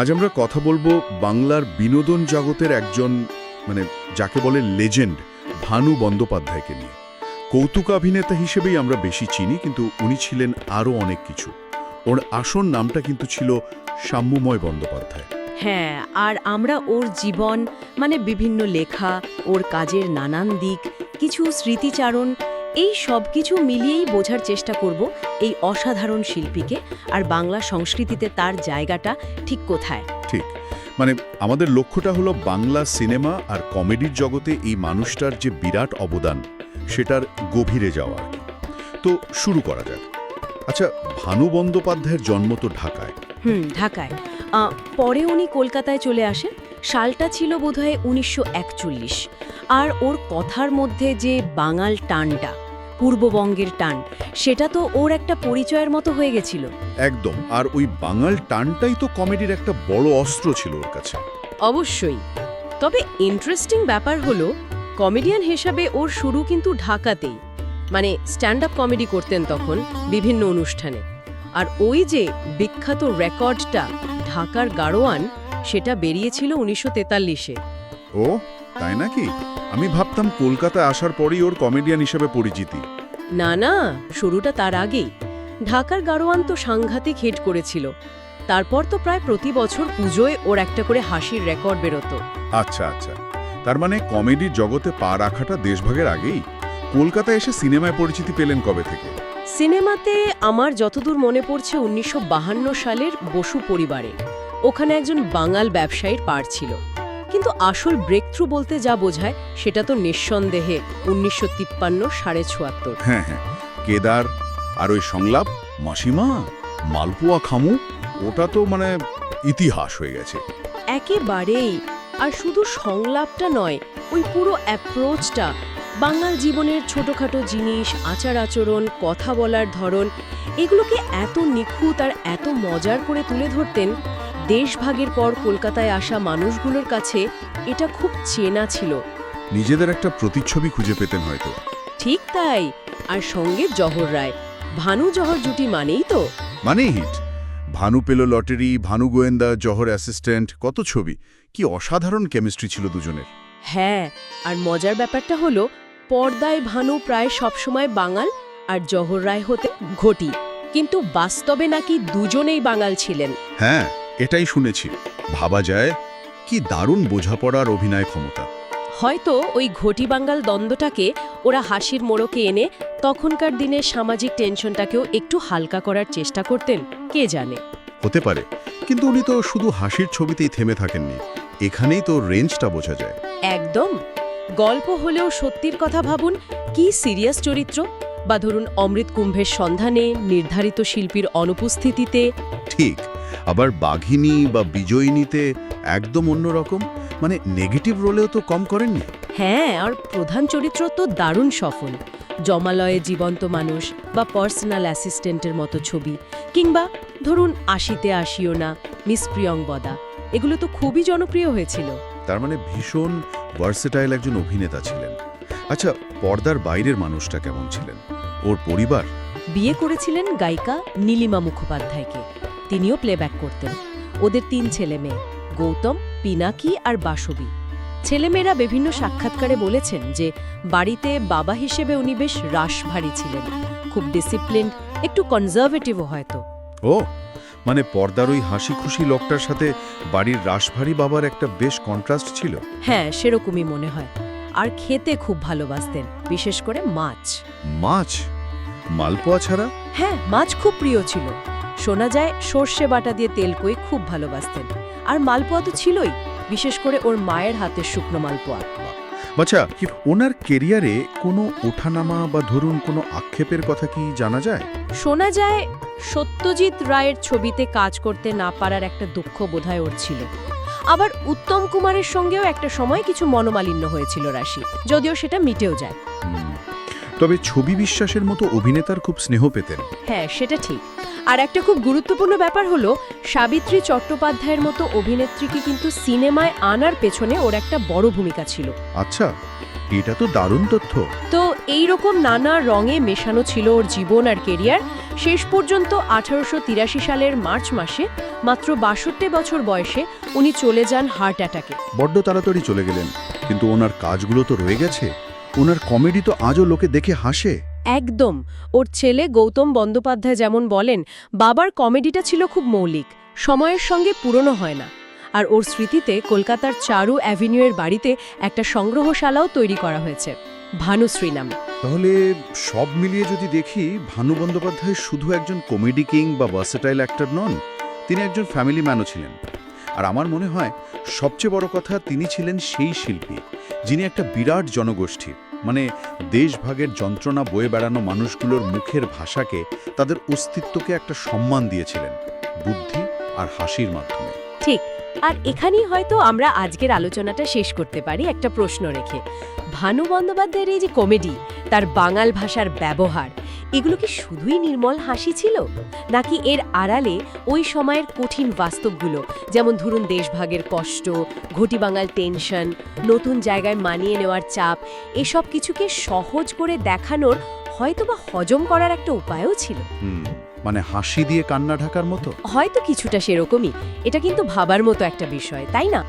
আজ আমরা কথা বলব বাংলার বিনোদন জগতের একজন মানে যাকে বলে লেজেন্ড ভানু বন্দ্যোপাধ্যায়কে নিয়ে। কৌতুকাভিনেতা হিসেবেই আমরা বেশি চিনি, কিন্তু উনি ছিলেন আরও অনেক কিছু। ওর আসল নামটা কিন্তু ছিল সাম্যময় বন্দ্যোপাধ্যায়। হ্যাঁ আর আমরা ওর জীবন মানে বিভিন্ন লেখা, ওর কাজের নানান দিক, কিছু স্মৃতিচারণ এই সব কিছু মিলিয়েই বোঝার চেষ্টা করব এই অসাধারণ শিল্পীকে আর বাংলা সংস্কৃতিতে তার জায়গাটা ঠিক কোথায়। ঠিক। মানে আমাদের লক্ষ্যটা হলো বাংলা সিনেমা আর কমেডির জগতে এই মানুষটার যে বিরাট অবদান সেটার গভীরে যাওয়া। তো শুরু করা যাক। আচ্ছা ভানু বন্দ্যোপাধ্যায়ের জন্ম তো ঢাকায়। হুম ঢাকায়। পরে উনি কলকাতায় চলে আসেন। সালটা ছিল বোধহয় উনিশশো একচল্লিশ। আর ওর কথার মধ্যে যে বাঙাল টানটা পূর্ববঙ্গের টান সেটা তো ওর একটা পরিচয়ের মতো হয়ে গেছিল। একদম আর ওই বাঙাল টানটাই তো কমেডির একটা বড় অস্ত্র ছিল ওর কাছে। অবশ্যই। তবে ইন্টারেস্টিং ব্যাপার হলো কমেডিয়ান হিসাবে ওর শুরু কিন্তু ঢাকাতেই। মানে স্ট্যান্ড আপ কমেডি করতেন তখন বিভিন্ন অনুষ্ঠানে। আর ওই যে বিখ্যাত রেকর্ডটা ঢাকার গাড়োয়ান সেটা বেরিয়েছিল উনিশশো তেতাল্লিশে। ও তাই নাকি? আমি ভাবতাম কলকাতায় আসার পরেই ওর কমেডিয়ান হিসেবে পরিচিতি। না না শুরুটা তার আগেই। ঢাকার গাড়োয়ান তো সাংঘাতিক হিট করেছিল। তারপর তো প্রায় প্রতি বছর পুজোয় ওর একটা করে হাসির রেকর্ড বেরোতো। আচ্ছা আচ্ছা। তার মানে কমেডির জগতে পা রাখাটা দেশভাগের আগেই? কলকাতা এসে সিনেমায় পরিচিতি পেলেন কবে থেকে? সিনেমাতে আমার যতদূর মনে পড়ছে উনিশশো সালের বসু পরিবারে। ওখানে একজন বাঙাল ব্যবসায়ীর পার ছিল। কিন্তু আসল ব্রেকথ্রু বলতে যা বোঝায় সেটা তো নিঃসন্দেহে উনিশশো তিপ্পান্ন সাড়ে ছুয়াত্তর। হ্যাঁ হ্যাঁ। কেদার আর ওই সংলাপ মাসিমা মালপোয়া খামু ওটা তো মানে ইতিহাস হয়ে গেছে। একেবারেই। আর শুধু সংলাপটা নয় ওই পুরো অ্যাপ্রোচটা বাঙাল জীবনের ছোটখাটো জিনিস আচার আচরণ কথা বলার ধরন এগুলোকে এত নিখুঁত আর এত মজার করে তুলে ধরতেন দেশভাগের পর কলকাতায় আসা মানুষগুলোর কাছে এটা খুব চেনা ছিল। নিজেদের একটা প্রতিচ্ছবি খুঁজে পেতেন হয়তো। ঠিক তাই। আর সঙ্গে জহর রায়। ভানু জহর জুটি মানেই তো। মানে হিট। ভানু পেল লটারি ভানু গোয়েন্দা জহর অ্যাসিস্ট্যান্ট কত ছবি। কি অসাধারণ কেমিস্ট্রি ছিল দুজনের। হ্যাঁ আর মজার ব্যাপারটা হলো পর্দায় ভানু প্রায় সবসময় বাঙাল আর জহর রায় হতে ঘটি। কিন্তু বাস্তবে নাকি দুজনেই বাঙাল ছিলেন। হ্যাঁ এটাই শুনেছি। ভাবা যায় কি দারুণ বোঝাপড়ার অভিনয় ক্ষমতা। হয়তো ওই ঘটি বাঙ্গাল দ্বন্দ্বটাকে ওরা হাসির মোড়কে এনে তখনকার দিনের সামাজিক টেনশনটাকেও একটু হালকা করার চেষ্টা করতেন কে জানে? হতে পারে কিন্তু উনি তো শুধু হাসির ছবিতেই থেমে থাকেননি এখানেই তো রেঞ্জটা বোঝা যায়। একদম। গল্প হলেও সত্যির কথা ভাবুন কি সিরিয়াস চরিত্র? বা ধরুন অমৃত কুম্ভের সন্ধানে নির্ধারিত শিল্পীর অনুপস্থিতিতে ঠিক আবার বাঘিনী বা বিজয়িনীতে একদম অন্যরকম মানে নেগেটিভ রোলেও তো কম করেননি? হ্যাঁ আর প্রধান চরিত্র তো দারুণ সফল। জমালয়ে জীবন্ত মানুষ বা পার্সোনাল অ্যাসিস্ট্যান্টের মতো ছবি। কিংবা ধরুন আশিতে আসিও না মিস প্রিয়ংবদা এগুলো তো খুবই জনপ্রিয় হয়েছিল। তার মানে ভীষণ ভার্সেটাইল একজন অভিনেতা ছিলেন। আচ্ছা পর্দার বাইরের মানুষটা কেমন ছিলেন? ওর পরিবার? বিয়ে করেছিলেন গায়িকা নীলিমা মুখোপাধ্যায়কে। তিনিও প্লেব্যাক করতেন। ওদের তিন ছেলে মেয়ে গৌতম পিনাকি আর বাসবী। ছেলেমেয়েরা বিভিন্ন সাক্ষাৎকারে বলেছেন যে বাড়িতে বাবা হিসেবে উনি বেশ রাশভারী ছিলেন। খুব ডিসিপ্লিনড একটু কনজারভেটিভও হয়তো। ও মানে পর্দার ওই হাসি খুশি লোকটার সাথে বাড়ির রাশভারী বাবার একটা বেশ কন্ট্রাস্ট ছিল? হ্যাঁ সেরকমই মনে হয়। আর খেতে খুব ভালোবাসতেন বিশেষ করে মাছ। মাছ? মালপোয়া ছাড়া? হ্যাঁ মাছ খুব প্রিয় ছিল। শোনা যায় সর্ষে বাটা দিয়ে তেল কই খুব ভালোবাসতেন। আর মালপোয়া তো ছিলই বিশেষ করে ওর মায়ের হাতের শুকনো মালপোয়া। আচ্ছা ওনার কেরিয়ারে কোনো ওঠানামা বা ধরুন কোনো আক্ষেপের কথা কি জানা যায়? শোনা যায় সত্যজিৎ রায়ের ছবিতে কাজ করতে না পারার একটা দুঃখ বোধহয় ওর ছিল। আবার উত্তম কুমারের সঙ্গেও একটা সময় কিছু মনোমালিন্য হয়েছিল রাশি যদিও সেটা মিটেও যায়। তবে ছবি বিশ্বাসের মতো অভিনেতার খুব স্নেহ পেতেন। হ্যাঁ সেটা ঠিক। আর একটা খুব গুরুত্বপূর্ণ ব্যাপার হলো সাবিত্রী চট্টোপাধ্যায়ের মতো অভিনেত্রীকে কিন্তু সিনেমায় আনার পেছনে ওর একটা বড় ভূমিকা ছিল। আচ্ছা এটা তো দারুণ তথ্য। তো এই রকম নানা রঙে মেশানো ছিল ওর জীবন আর কেরিয়ার। শেষ পর্যন্ত আঠারোশো তিরাশি সালের মার্চ মাসে মাত্র বাষট্টি বছর বয়সে উনি চলে যান হার্ট অ্যাটাকে। বড্ড তাড়াতাড়ি চলে গেলেন কিন্তু ওনার কাজগুলো তো রয়ে গেছে। ওনার কমেডি তো আজও লোকে দেখে হাসে। একদম। ওর ছেলে গৌতম বন্দ্যোপাধ্যায় যেমন বলেন বাবার কমেডিটা ছিল খুব মৌলিক সময়ের সঙ্গে পুরনো হয় না। আর ওর স্মৃতিতে কলকাতার চারু অ্যাভিনিউয়ের বাড়িতে একটা সংগ্রহশালাও তৈরি করা হয়েছে ভানুশ্রী নামে তাহলে সব মিলিয়ে যদি দেখি ভানু বন্দ্যোপাধ্যায় শুধু একজন কমেডি কিং বা ভার্সেটাইল অ্যাক্টর নন তিনি একজন ফ্যামিলি ম্যানও ছিলেন। আর আমার মনে হয় সবচেয়ে বড় কথা তিনি ছিলেন সেই শিল্পী যিনি একটা বিরাট জনগোষ্ঠীর মানে দেশভাগের যন্ত্রণা বয়ে বেড়ানো মানুষগুলোর মুখের ভাষাকে তাদের অস্তিত্বকে একটা সম্মান দিয়েছিলেন, বুদ্ধি আর হাসির মাধ্যমে। ঠিক, আর এখানেই হয়তো আমরা আজকের আলোচনাটা শেষ করতে পারি একটা প্রশ্ন রেখে। ভানু বন্দ্যোপাধ্যায়ের এই যে কমেডি, তার বাঙাল ভাষার ব্যবহার এগুলো কি শুধুই নির্মল হাসি ছিল? নাকি এর আড়ালে ওই সময়ের কঠিন বাস্তবগুলো যেমন ধরুন দেশভাগের কষ্ট ঘটি বাঙাল টেনশন নতুন জায়গায় মানিয়ে নেওয়ার চাপ এসব কিছুকে সহজ করে দেখানোর হয়তোবা হজম করার একটা উপায়ও ছিল। মানে হাসি দিয়ে কান্না ঢাকার মতো? হয়তো কিছুটা সেরকমই। এটা কিন্তু ভাবার মতো একটা বিষয় তাই না?